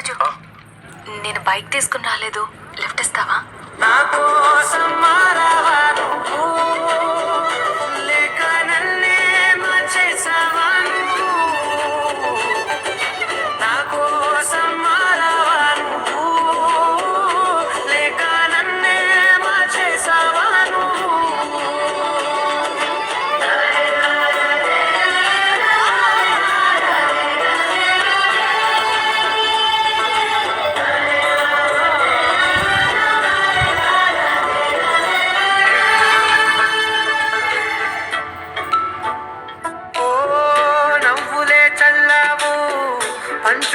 రాజు నేను బైక్ తీసుకుని రాలేదు. లిఫ్ట్ ఇస్తావా? నా కోసం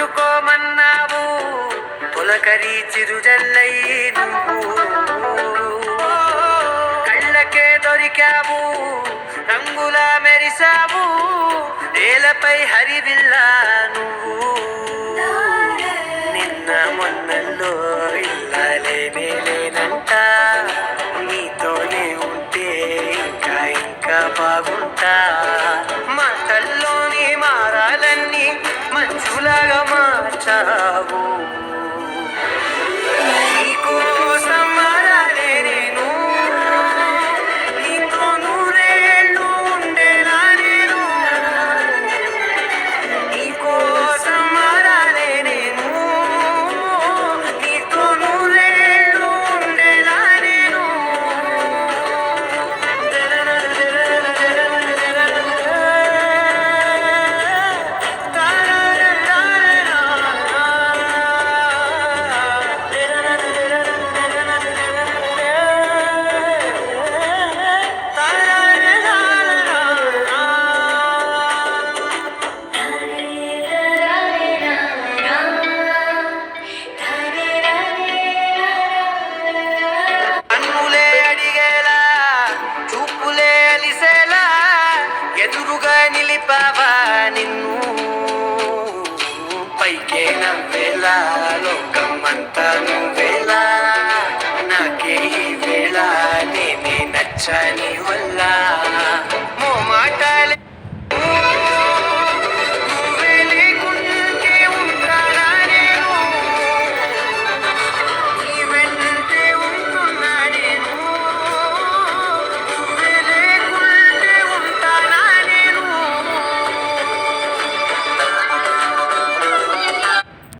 పంచుకోమన్నావు పులకరి చిరుజల్లై నువ్వు. కళ్ళకే దొరికావు రంగులా మెరిసావు నేలపై హరివిల్లా నువ్వు. నిన్న మొన్నల్లో ఇల్లాలేనే లేనంట నీతోనే ఉంటే ఇంకా ఇంకా బాగుంటా. మాటల్లోని మారాలని ঝুলাগা মাচাবো పైకే నవ్వేలా లోకమంతా నువ్వేలా నాకే ఈ వేళ? నేనే నచ్చని వల్లా?